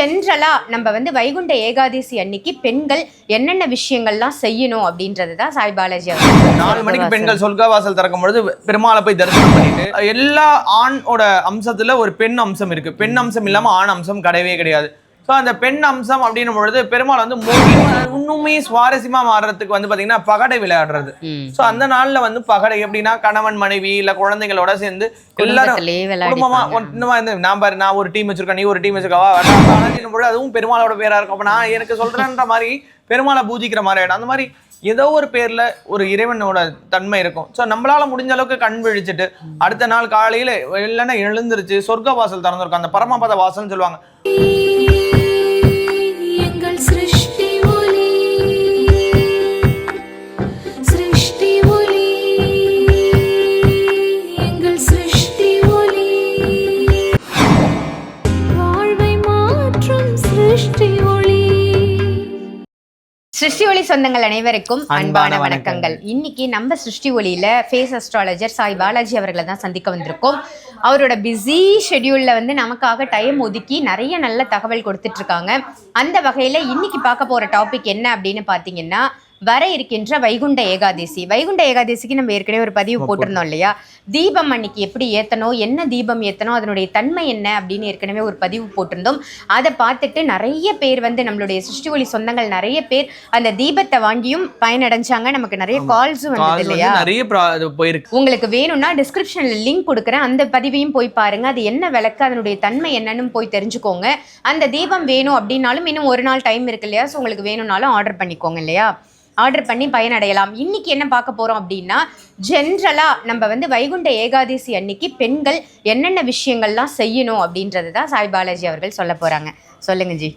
ஜென்ரலா நம்ம வந்து வைகுண்ட ஏகாதசி அன்னைக்கு பெண்கள் என்னென்ன விஷயங்கள்லாம் செய்யணும் அப்படின்றது தான் சாய் பாலாஜி அவர்கள் நாலு மணிக்கு பெண்கள் சொர்க்கவாசல் திறக்கும் பொழுது பெருமாளை போய் தரிசனம் பண்ணிட்டு எல்லா ஆணோட அம்சத்துல ஒரு பெண் அம்சம் இருக்கு. பெண் அம்சம் இல்லாம ஆண் அம்சம் கிடையவே கிடையாது. ஸோ அந்த பெண் அம்சம் அப்படின்னும் பொழுது பெருமாள் வந்து இன்னுமே சுவாரஸ்யமா மாறுறதுக்கு வந்து பாத்தீங்கன்னா பகடை விளையாடுறது. ஸோ அந்த நாள்ல வந்து பகடை எப்படின்னா கணவன் மனைவி இல்ல குழந்தைங்களோட சேர்ந்து எல்லாரும் குடும்பமா ஒன்றுமா இருந்து நான் பாரு நான் ஒரு டீம் வச்சிருக்கேன் நீ ஒரு டீம் வச்சிருக்கவா? பொழுது அதுவும் பெருமாளோட பேரா இருக்கும். அப்ப நான் எனக்கு சொல்றேன்ற மாதிரி பெருமாளை பூஜிக்கிற மாதிரி ஆயிடும். அந்த மாதிரி ஏதோ ஒரு பேர்ல ஒரு இறைவனோட தன்மை இருக்கும். ஸோ நம்மளால முடிஞ்ச அளவுக்கு கண் விழிச்சிட்டு அடுத்த நாள் காலையில இல்லைன்னா எழுந்திருச்சு சொர்க்க வாசல் திறந்திருக்கும். அந்த பரமபத வாசல்னு சொல்லுவாங்க. சிருஷ்டி ஒளி சொந்தங்கள் அனைவருக்கும் அன்பான. வணக்கங்கள். இன்னைக்கு நம்ம சிருஷ்டி ஒளியில ஃபேஸ் அஸ்ட்ராலஜர் சாய் பாலாஜி அவர்களை தான் சந்திக்க வந்திருக்கோம். அவரோட பிஸி ஷெட்யூல்ல வந்து நமக்காக டைம் ஒதுக்கி நிறைய நல்ல தகவல் கொடுத்துட்டு இருக்காங்க. அந்த வகையில இன்னைக்கு பார்க்க போற டாபிக் என்ன அப்படின்னு பாத்தீங்கன்னா வர இருக்கின்ற வைகுண்ட ஏகாதசி. வைகுண்ட ஏகாதசிக்கு நம்ம ஏற்கனவே ஒரு பதிவு போட்டிருந்தோம் இல்லையா? தீபம் அன்னைக்கு எப்படி ஏத்தணும்? என்ன தீபம் ஏத்தணும்? அதனுடைய தன்மை என்ன? அப்படின்னு ஏற்கனவே ஒரு பதிவு போட்டிருந்தோம். அதை பார்த்துட்டு நிறைய பேர் வந்து நம்மளுடைய சிருஷ்டி ஒளி சொந்தங்கள் நிறைய பேர் அந்த தீபத்தை வாங்கியும் பயனடைஞ்சாங்க. நமக்கு நிறைய கால்ஸும் வந்தது இல்லையா? நிறைய போயிருக்கு. உங்களுக்கு வேணும்னா டிஸ்கிரிப்ஷன்ல லிங்க் கொடுக்குறேன். அந்த பதிவையும் போய் பாருங்க. அது என்ன விளக்கு? அதனுடைய தன்மை என்னன்னு போய் தெரிஞ்சுக்கோங்க. அந்த தீபம் வேணும் அப்படின்னாலும் இன்னும் ஒரு நாள் டைம் இருக்கு இல்லையா? ஸோ உங்களுக்கு வேணும்னாலும் ஆர்டர் பண்ணிக்கோங்க இல்லையா? ஆர்டர் பண்ணி பயனடையலாம். இன்னைக்கு என்ன பார்க்க போறோம் அப்படின்னா ஜென்ரலா நம்ம வந்து வைகுண்ட ஏகாதசி அன்னைக்கு பெண்கள் என்னென்ன விஷயங்கள்லாம் செய்யணும் அப்படின்றது தான் சாய் பாலாஜி அவர்கள் சொல்ல போறாங்க. சொல்லுங்க ஜி.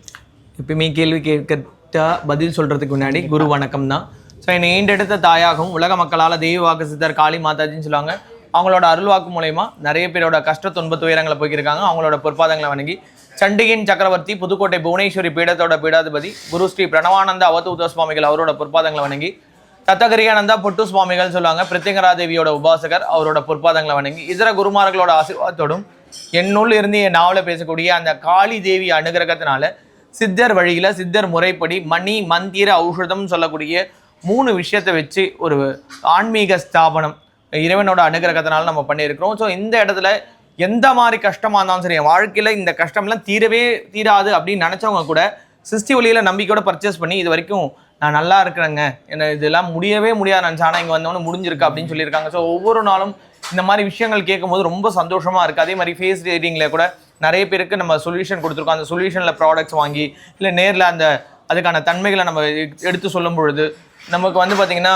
எப்பயுமே கேள்வி கேட்க பதில் சொல்றதுக்கு முன்னாடி குரு வணக்கம் தான். ஸோ என்னை ஈண்டெடுத்த தாயாகவும் உலக மக்களால் தெய்வ வாக்கு சித்தர் காளி மாதாஜின்னு சொல்லுவாங்க. அவங்களோட அருள்வாக்கு மூலயமா நிறைய பேரோட கஷ்ட துன்ப துயரங்களை போய்க்கிருக்காங்க அவங்களோட பொற்பாதங்களை வணங்கி சண்டிகின் சக்கரவர்த்தி புதுக்கோட்டை புவனேஸ்வரி பீடத்தோட பீடாதிபதி குரு ஸ்ரீ பிரணவானந்த அவதூத சுவாமிகள் அவரோட பொற்பாதங்களை வணங்கி தத்தகரியானந்தா பொட்டு சுவாமிகள் சொல்லுவாங்க பிரித்திங்கரா தேவியோட உபாசகர் அவரோட பொற்பாதங்களை வணங்கி இதர குருமார்களோட ஆசீர்வாதத்தோடும் என்னுள் இருந்து என் நாவல பேசக்கூடிய அந்த காளி தேவி அனுகிரகத்தினால சித்தர் வழியில சித்தர் முறைப்படி மணி மந்திர ஔஷதம் சொல்லக்கூடிய மூணு விஷயத்தை வச்சு ஒரு ஆன்மீக ஸ்தாபனம் இறைவனோட அனுகிரகத்தினால நம்ம பண்ணியிருக்கிறோம். ஸோ இந்த இடத்துல எந்த மாதிரி கஷ்டமாக இருந்தாலும் சரி என் வாழ்க்கையில் இந்த கஷ்டம்லாம் தீரவே தீராது அப்படின்னு நினச்சவங்க கூட சிஸ்டி வழியில் நம்பிக்கையோட பர்ச்சேஸ் பண்ணி இது வரைக்கும் நான் நல்லா இருக்கிறேங்க. என்ன இதெல்லாம் முடியவே முடியாது நினச்சா ஆனால் இங்கே வந்தவொடனே முடிஞ்சிருக்கு அப்படின்னு சொல்லியிருக்காங்க. ஸோ ஒவ்வொரு நாளும் இந்த மாதிரி விஷயங்கள் கேட்கும்போது ரொம்ப சந்தோஷமாக இருக்குது அதே மாதிரி ஃபேஸ் ரீடிங்கில் கூட நிறைய பேருக்கு நம்ம சொல்யூஷன் கொடுத்துருக்கோம். அந்த சொல்யூஷனில் ப்ராடக்ட்ஸ் வாங்கி இல்லை நேரில் அந்த அதுக்கான தன்மைகளை நம்ம எடுத்து சொல்லும் பொழுது நமக்கு வந்து பார்த்திங்கன்னா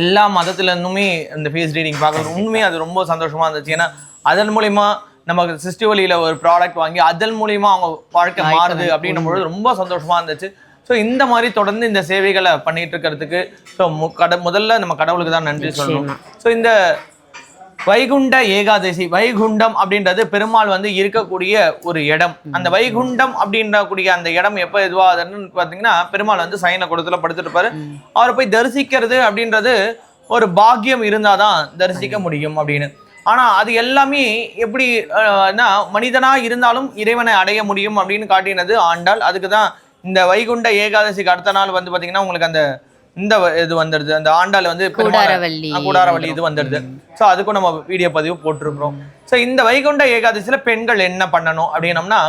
எல்லா மதத்துல இருந்துமே இந்த ஃபேஸ் ரீடிங் பார்க்கறது உண்மையாக அது ரொம்ப சந்தோஷமா இருந்துச்சு. ஏன்னா அதன் மூலியமா நமக்கு சிஸ்டி வழியில ஒரு ப்ராடக்ட் வாங்கி அதன் மூலியமா அவங்க வாழ்க்கை மாறுது அப்படின்னும் பொழுது ரொம்ப சந்தோஷமா இருந்துச்சு. ஸோ இந்த மாதிரி தொடர்ந்து இந்த சேவைகளை பண்ணிட்டு இருக்கிறதுக்கு ஸோ கட முதல்ல நம்ம கடவுளுக்கு தான் நன்றி சொல்லணும். ஸோ இந்த வைகுண்ட ஏகாதசி வைகுண்டம் அப்படின்றது பெருமாள் வந்து இருக்கக்கூடிய ஒரு இடம். அந்த வைகுண்டம் அப்படின்ற கூடிய அந்த இடம் எப்போ இதுவாகுதுன்னு பார்த்தீங்கன்னா பெருமாள் வந்து சயன குடத்துல படுத்துட்டு இருப்பாரு. அவரை போய் தரிசிக்கிறது அப்படின்றது ஒரு பாக்கியம் இருந்தாதான் தரிசிக்க முடியும் அப்படின்னு. ஆனா அது எல்லாமே எப்படி மனிதனா இருந்தாலும் இறைவனை அடைய முடியும் அப்படின்னு காட்டினது ஆண்டாள். அதுக்கு தான் இந்த வைகுண்ட ஏகாதசிக்கு அடுத்த நாள் வந்து பாத்தீங்கன்னா உங்களுக்கு அந்த இந்த இது வந்துடுது. அந்த ஆண்டாள் வந்து கூடாரவள்ளி இது வந்துடுது. ஸோ அதுக்கும் நம்ம வீடியோ பதிவு போட்டிருக்கிறோம். ஸோ இந்த வைகுண்ட ஏகாதசியில பெண்கள் என்ன பண்ணணும் அப்படின்னம்னா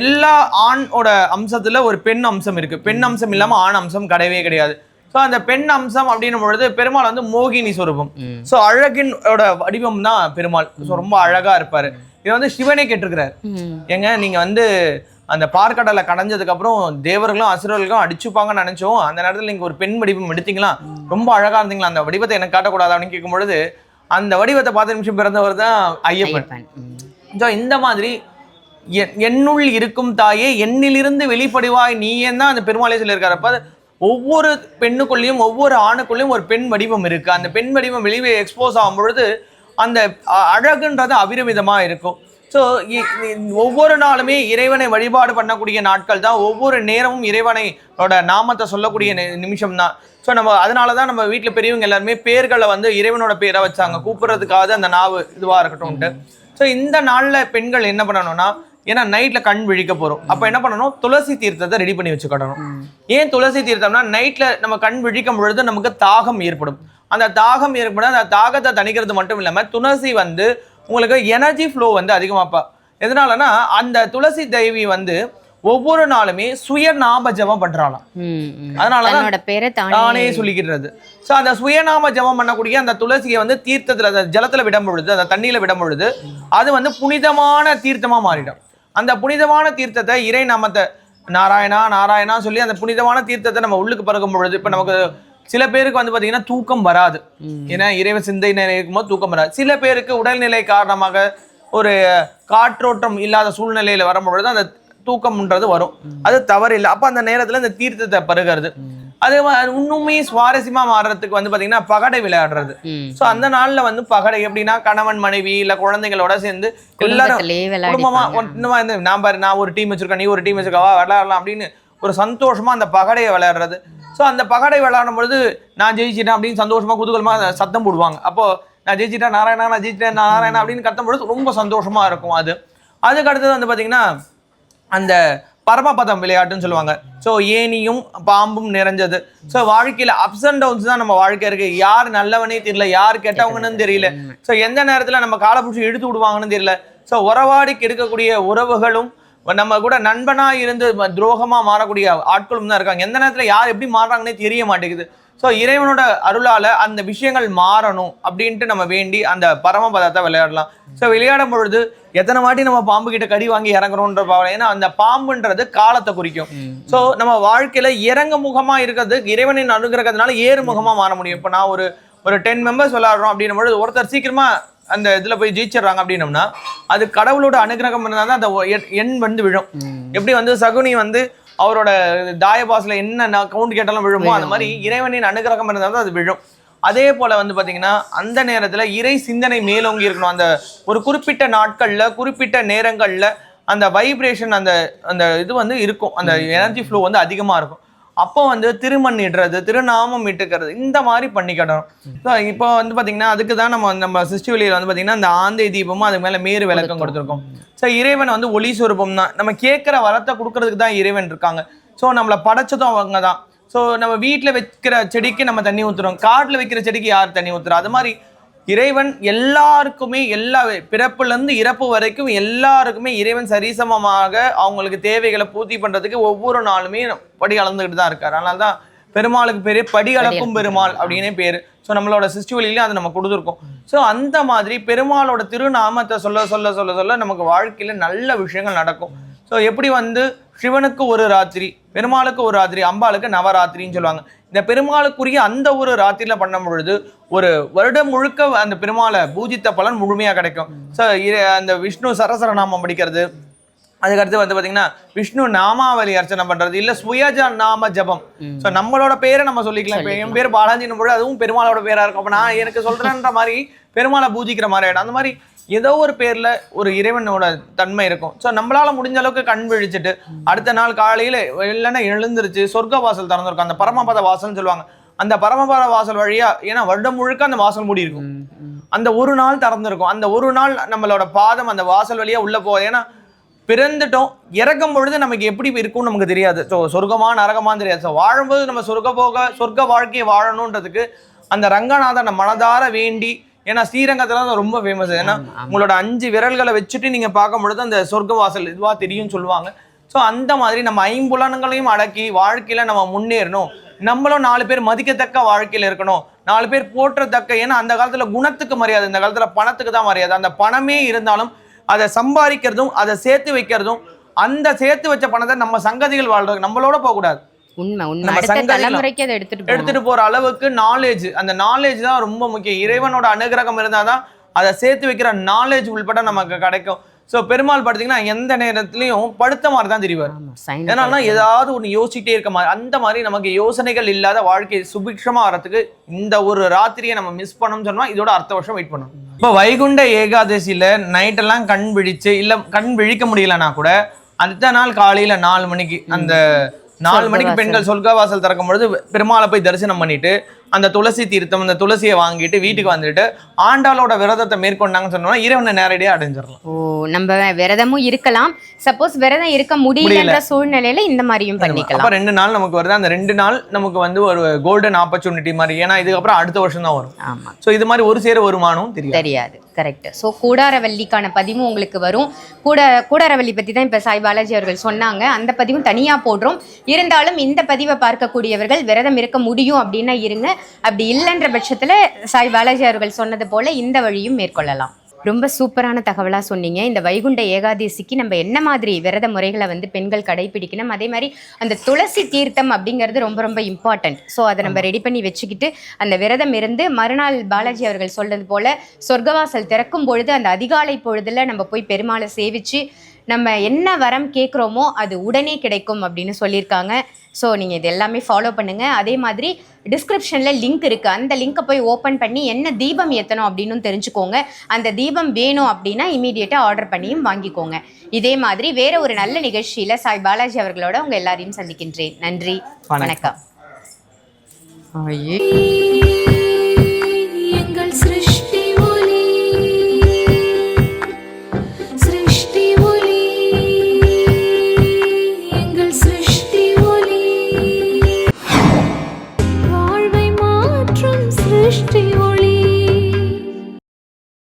எல்லா ஆணோட அம்சத்துல ஒரு பெண் அம்சம் இருக்கு. பெண் அம்சம் இல்லாம ஆண் அம்சம் கிடையவே கிடையாது. ஸோ அந்த பெண் அம்சம் அப்படின்னும் பொழுது பெருமாள் வந்து மோகினி சொரூபம். ஸோ அழகினோட வடிவம் தான் பெருமாள். ஸோ ரொம்ப அழகா இருப்பாரு. இது வந்து சிவனே கேட்டிருக்கிறார். ஏங்க நீங்க வந்து அந்த பார்க்கடலை கடைஞ்சதுக்கு அப்புறம் தேவர்களும் அசுரர்களும் அடிச்சுப்பாங்கன்னு நினைச்சோம். அந்த நேரத்துல நீங்க ஒரு பெண் வடிவம் எடுத்தீங்களா? ரொம்ப அழகா இருந்தீங்களா? அந்த வடிவத்தை எனக்கு காட்டக்கூடாது அப்படின்னு கேட்கும் பொழுது அந்த வடிவத்தை பார்த்த நிமிஷம் பிறந்தவர் தான் ஐயப்பன். ஸோ இந்த மாதிரி என்- என்னுள் இருக்கும் தாயே என்னிலிருந்து வெளிப்படிவாய். நீயே தான் அந்த பெருமாளே சொல்லியிருக்காரு அப்ப ஒவ்வொரு பெண்ணுக்குள்ளேயும் ஒவ்வொரு ஆணுக்குள்ளேயும் ஒரு பெண் வடிவம் இருக்கு. அந்த பெண் வடிவம் வெளியே எக்ஸ்போஸ் ஆகும் பொழுது அந்த அழகுன்றது அபிரமிதமா இருக்கும். ஸோ ஒவ்வொரு நாளுமே இறைவனை வழிபாடு பண்ணக்கூடிய நாட்கள் தான். ஒவ்வொரு நேரமும் இறைவனையோட நாமத்தை சொல்லக்கூடிய நி- நிமிஷம் தான் ஸோ நம்ம அதனால தான் நம்ம வீட்டில் பெரியவங்க எல்லாருமே பேர்களை வந்து இறைவனோட பேரை வச்சாங்க. கூப்பிட்றதுக்காக அந்த நாவு இதுவாக இருக்கட்டும்ட்டு ஸோ இந்த நாளில் பெண்கள் என்ன பண்ணணும்னா ஏன்னா நைட்டில் கண் விழிக்க போகிறோம் அப்போ என்ன பண்ணணும்? துளசி தீர்த்தத்தை ரெடி பண்ணி வச்சுக்கணும். ஏன் துளசி தீர்த்தம்னா நைட்டில் நம்ம கண் விழிக்கும் பொழுது நமக்கு தாகம் ஏற்படும். அந்த தாகம் ஏற்படும். அந்த தாகத்தை தணிக்கிறது மட்டும் இல்லாமல் துளசி வந்து உங்களுக்கு எனர்ஜி ஃப்ளோ வந்து அதிகமாப்பா. எதனாலனா அந்த துளசி தேவி வந்து ஒவ்வொரு நாளுமே சுயநாம ஜெபம் பண்றாளாம் தன்னோட பேரை தானே சொல்லிக்கிறது ஸோ அந்த சுயநாம ஜெபம் பண்ணக்கூடிய அந்த துளசியை வந்து தீர்த்தத்துல அந்த ஜலத்துல விடும் பொழுது அந்த தண்ணியில விடும் பொழுது அது வந்து புனிதமான தீர்த்தமா மாறிடும். அந்த புனிதமான தீர்த்தத்தை இறை நாமத்தை நாராயணா நாராயணா சொல்லி அந்த புனிதமான தீர்த்தத்தை நம்ம உள்ளுக்கு பருகும் பொழுது இப்ப நமக்கு சில பேருக்கு வந்து பாத்தீங்கன்னா தூக்கம் வராது. ஏன்னா இறைவ சிந்தனை இருக்கும்போது தூக்கம் வராது. சில பேருக்கு உடல்நிலை காரணமாக ஒரு காற்றோட்டம் இல்லாத சூழ்நிலையில வரும்பொழுது அந்த தூக்கம்ன்றது வரும். அது தவறு இல்லை அப்ப அந்த நேரத்துல இந்த தீர்த்தத்தை பருகிறது. அது இன்னுமே சுவாரஸ்யமா மாறுறதுக்கு வந்து பாத்தீங்கன்னா பகடை விளையாடுறது. சோ அந்த நாள்ல வந்து பகடை எப்படின்னா கணவன் மனைவி இல்ல குழந்தைங்களோட சேர்ந்து எல்லாரும் குடும்பமா. ஒன்றுமா இருந்து நான் பாரு நான் ஒரு டீம் வச்சிருக்கேன் நீ ஒரு டீம் வச்சிருக்கவா விளையாடலாம் அப்படின்னு ஒரு சந்தோஷமா அந்த பகடையை விளையாடுறது. ஸோ அந்த பகடை விளையாடும் பொழுது நான் ஜெயிச்சிட்டேன் அப்படின்னு சந்தோஷமாக குதூகலமாக சத்தம் போடுவாங்க. அப்போ நான் ஜெயிச்சிட்டேன் நாராயணா நான் ஜெயிச்சிட்டேன் நாராயணா அப்படின்னு கத்தும் பொழுது ரொம்ப சந்தோஷமாக இருக்கும் அது. அதுக்கு அடுத்தது வந்து பார்த்திங்கன்னா அந்த பரமபதம் விளையாட்டுன்னு சொல்லுவாங்க. ஸோ ஏனியும் பாம்பும் நிறைஞ்சது. ஸோ வாழ்க்கையில் அப்ஸ் அண்ட் டவுன்ஸ் தான் நம்ம வாழ்க்கை இருக்கு. யார் நல்லவனே தெரியல யார் கெட்டவங்கன்னு தெரியல. ஸோ எந்த நேரத்தில் நம்ம காலை பிடிச்சி இழுத்து விடுவாங்கன்னு தெரியல. ஸோ உறவாடி கெடுக்கக்கூடிய உறவுகளும் நம்ம கூட நண்பனா இருந்து துரோகமா மாறக்கூடிய ஆட்களும் தான் இருக்காங்க. எந்த நேரத்துல யார் எப்படி மாறுறாங்கன்னே தெரிய மாட்டேங்குது. ஸோ இறைவனோட அருளால அந்த விஷயங்கள் மாறணும் அப்படின்ட்டு நம்ம வேண்டி அந்த பரமபதத்தை விளையாடலாம். ஸோ விளையாடும் பொழுது எத்தனை வாட்டி நம்ம பாம்பு கிட்ட கடி வாங்கி இறங்குறோன்ற பாவம் ஏன்னா அந்த பாம்புன்றது காலத்தை குறிக்கும். ஸோ நம்ம வாழ்க்கையில இறங்க முகமா இருக்கிறது இறைவனின் அனுகிரகத்தினால ஏறு முகமா மாற முடியும். இப்போ நான் ஒரு ஒரு டென் மெம்பர்ஸ் விளையாடுறோம் அப்படின்னும் பொழுது ஒருத்தர் சீக்கிரமா அந்த இதுல போய் ஜெயிச்சிடுறாங்க அப்படின்னம்னா அது கடவுளோட அனுகிரகம் இருந்தால் தான் அந்த எண்- வந்து விழும். எப்படி வந்து சகுனி வந்து அவரோட தாயபாஸ்ல என்ன கவுண்ட் கேட்டாலும் விழுமோ அந்த மாதிரி இறைவனின் அனுகிரகம் இருந்தால் தான் அது விழும். அதே போல வந்து பாத்தீங்கன்னா அந்த நேரத்துல இறை சிந்தனை மேலோங்கி இருக்கணும். அந்த ஒரு குறிப்பிட்ட நாட்கள்ல குறிப்பிட்ட நேரங்கள்ல அந்த வைப்ரேஷன் அந்த அந்த இது வந்து இருக்கும். அந்த எனர்ஜி ஃப்ளோ வந்து அதிகமா இருக்கும். அப்போ வந்து திருமண் இடுறது திருநாமம் இட்டுக்கிறது இந்த மாதிரி பண்ணிக்கிடணும் ஸோ இப்போ வந்து பாத்தீங்கன்னா அதுக்கு தான் நம்ம நம்ம சிருஷ்டி வெளியில் வந்து பாத்தீங்கன்னா அந்த ஆந்தை தீபமும் அதுக்கு மேல மேறு விளக்கம் கொடுத்துருக்கோம். ஸோ இறைவன் வந்து ஒளி சுரூபம் தான். நம்ம கேட்குற வரத்தை கொடுக்கறதுக்கு தான் இறைவன் இருக்காங்க. ஸோ நம்மளை படைச்சதும் அவங்க தான். ஸோ நம்ம வீட்டில் வைக்கிற செடிக்கு நம்ம தண்ணி ஊற்றுறோம் காட்டில் வைக்கிற செடிக்கு யார் தண்ணி ஊற்றுறா அது மாதிரி இறைவன் எல்லாருக்குமே எல்லா பிறப்புலேருந்து இறப்பு வரைக்கும் எல்லாருக்குமே இறைவன் சரிசமமாக அவங்களுக்கு தேவைகளை பூர்த்தி பண்ணுறதுக்கு ஒவ்வொரு நாளுமே படி அளந்துக்கிட்டு தான் இருக்கார். அதனால தான் பெருமாளுக்கு பேரு படி அளக்கும் பெருமாள் அப்படின்னே பேரு. ஸோ நம்மளோட வழியில அதை நம்ம கொடுத்துருக்கோம். ஸோ அந்த மாதிரி பெருமாளோட திருநாமத்தை சொல்ல சொல்ல சொல்ல சொல்ல நமக்கு வாழ்க்கையில நல்ல விஷயங்கள் நடக்கும். ஸோ எப்படி வந்து சிவனுக்கு ஒரு ராத்திரி பெருமாளுக்கு ஒரு ராத்திரி அம்பாளுக்கு நவராத்திரின்னு சொல்லுவாங்க. இந்த பெருமாளுக்குரிய அந்த ஒரு ராத்திரியில பண்ணும் பொழுது ஒரு வருடம் முழுக்க அந்த பெருமாளை பூஜித்த பலன் முழுமையா கிடைக்கும். ஸோ அந்த விஷ்ணு சரசர நாமம் படிக்கிறது. அதுக்கடுத்து வந்து பாத்தீங்கன்னா விஷ்ணு நாமாவளி அர்ச்சனை பண்றது இல்ல சுயஜ நாம ஜபம். சோ நம்மளோட பேரை நம்ம சொல்லிக்கலாம். இப்ப என் பேர் பாலாஜின்னு பொழுது அதுவும் பெருமாளோட பேரா இருக்கும். அப்ப நான் எனக்கு சொல்றேன்ற மாதிரி பெருமாளை பூஜிக்கிற மாதிரி ஆயிடும் அந்த மாதிரி ஏதோ ஒரு பேர்ல ஒரு இறைவனோட தன்மை இருக்கும். சோ நம்மளால முடிஞ்ச அளவுக்கு கண் விழிச்சிட்டு அடுத்த நாள் காலையில இல்லைன்னா எழுந்திருச்சு சொர்க்க வாசல் திறந்திருக்கும். அந்த பரமபத வாசல்னு சொல்லுவாங்க. அந்த பரமபத வாசல் வழியா ஏன்னா வருடம் முழுக்க அந்த வாசல் மூடி இருக்கும். அந்த ஒரு நாள் திறந்திருக்கும். அந்த ஒரு நாள் நம்மளோட பாதம் அந்த வாசல் வழியா உள்ள போகுது. ஏன்னா பிறந்துட்டோம் இறக்கும் பொழுது நமக்கு எப்படி இருக்கும்னு நமக்கு தெரியாது. ஸோ சொர்க்கமா நரகமான்னு தெரியாது. ஸோ வாழும்போது நம்ம சொர்க்க போக சொர்க்க வாழ்க்கையை வாழணுன்றதுக்கு அந்த ரங்கநாதனை மனதார வேண்டி ஏன்னா ஸ்ரீரங்கத்துல தான் ரொம்ப ஃபேமஸ் ஏன்னா உங்களோட அஞ்சு விரல்களை வச்சுட்டு நீங்க பார்க்கும் பொழுது அந்த சொர்க்க வாசல் இதுவா தெரியும் சொல்லுவாங்க. ஸோ அந்த மாதிரி நம்ம ஐம்புலன்களையும் அடக்கி வாழ்க்கையில நம்ம முன்னேறணும். நம்மளும் நாலு பேர் மதிக்கத்தக்க வாழ்க்கையில இருக்கணும். நாலு பேர் போற்றத்தக்க ஏன்னா அந்த காலத்துல குணத்துக்கு மரியாதை இந்த காலத்துல பணத்துக்கு தான் மரியாதை. அந்த பணமே இருந்தாலும் அதை சம்பாதிக்கிறதும் அதை சேர்த்து வைக்கிறதும் அந்த சேர்த்து வச்ச பணத்தை நம்ம சங்கதிகள் வாழ்றது நம்மளோட போகக்கூடாது. உண்மை உண்மை. அடுத்த தலைமுறைக்கு அதை எடுத்துட்டு. எடுத்துட்டு போற அளவுக்கு நாலேஜ் அந்த நாலேஜ் தான் ரொம்ப முக்கியம். இறைவனோட அனுகிரகம் இருந்தாதான் அதை சேர்த்து வைக்கிற நாலேஜ் உள்பட நமக்கு கிடைக்கும். ஸோ பெருமாள் பார்த்தீங்கன்னா எந்த நேரத்துலையும் படுத்த மாதிரி தான் தெரிவார். ஏன்னா ஏதாவது ஒன்று யோசிச்சிட்டே இருக்க மாதிரி அந்த மாதிரி நமக்கு யோசனைகள் இல்லாத வாழ்க்கை சுபிக்ஷமா வரதுக்கு இந்த ஒரு ராத்திரியை நம்ம மிஸ் பண்ணோம்னு சொன்னா இதோட அடுத்த வருஷம் வெயிட் பண்ணணும். இப்போ வைகுண்ட ஏகாதசியில நைட்டெல்லாம் கண் விழிச்சு இல்ல கண் விழிக்க முடியலன்னா கூட அடுத்த நாள் காலையில நாலு மணிக்கு அந்த நாலு மணிக்கு பெண்கள் சொர்க்கவாசல் திறக்கும் பொழுது பெருமாளை போய் தரிசனம் பண்ணிட்டு அந்த துளசி தீர்த்தம் அந்த துளசியை வாங்கிட்டு வீட்டுக்கு வந்துட்டு ஆண்டாளோட விரதத்தை மேற்கொண்டாங்கன்னு சொன்னோம்னா இறைவனை நேரடியாக அடைஞ்சிடலாம். ஓ நம்ம விரதமும் இருக்கலாம். சப்போஸ் விரதம் இருக்க முடியலன்ற சூழ்நிலையில இந்த மாதிரியும் பண்ணிக்கலாம். அப்ப ரெண்டு நாள் நமக்கு வருது. அந்த ரெண்டு நாள் நமக்கு வந்து ஒரு கோல்டன் ஆப்பர்ச்சுனிட்டி மாதிரி. ஏன்னா இதுக்கப்புறம் அடுத்த வருஷம் தான் வரும். ஆமா. ஸோ இது மாதிரி ஒரு சேர வருமானம் தெரியும் தெரியாது. கரெக்ட் ஸோ கூடாரவல்லிக்கான பதிவும் உங்களுக்கு வரும். கூட கூடாரவல்லி பற்றி தான் இப்போ சாய் பாலாஜி அவர்கள் சொன்னாங்க. அந்த பதிவும் தனியாக போடுறோம். இருந்தாலும் இந்த பதிவை பார்க்கக்கூடியவர்கள் விரதம் இருக்க முடியும் அப்படின்னா இருங்க. அப்படி இல்லைன்ற பட்சத்தில் சாய் பாலாஜி அவர்கள் சொன்னது போல இந்த வழியும் மேற்கொள்ளலாம். ரொம்ப சூப்பரான தகவலாக சொன்னீங்க. இந்த வைகுண்ட ஏகாதசிக்கு நம்ம என்ன மாதிரி விரத முறைகளை வந்து பெண்கள் கடைபிடிக்கணும் அதே மாதிரி அந்த துளசி தீர்த்தம் அப்படிங்கிறது ரொம்ப ரொம்ப இம்பார்ட்டன்ட் ஸோ அதை நம்ம ரெடி பண்ணி வச்சுக்கிட்டு அந்த விரதம் இருந்து மறுநாள் பாலாஜி அவர்கள் சொல்றது போல சொர்க்கவாசல் திறக்கும் பொழுது அந்த அதிகாலை பொழுதுல நம்ம போய் பெருமாளை சேவிச்சு நம்ம என்ன வரம் கேட்குறோமோ அது உடனே கிடைக்கும் அப்படின்னு சொல்லியிருக்காங்க. ஸோ நீங்கள் இது எல்லாமே ஃபாலோ பண்ணுங்கள் அதே மாதிரி டிஸ்கிரிப்ஷனில் லிங்க் இருக்குது அந்த லிங்க்கை போய் ஓப்பன் பண்ணி என்ன தீபம் ஏற்றணும் அப்படின்னு தெரிஞ்சுக்கோங்க. அந்த தீபம் வேணும் அப்படின்னா இமீடியட்டாக ஆர்டர் பண்ணியும் வாங்கிக்கோங்க. இதே மாதிரி வேற ஒரு நல்ல நிகழ்ச்சியில் சாய் பாலாஜி அவர்களோட உங்கள் எல்லாரையும் சந்திக்கின்றேன். நன்றி. வணக்கம். ஐயே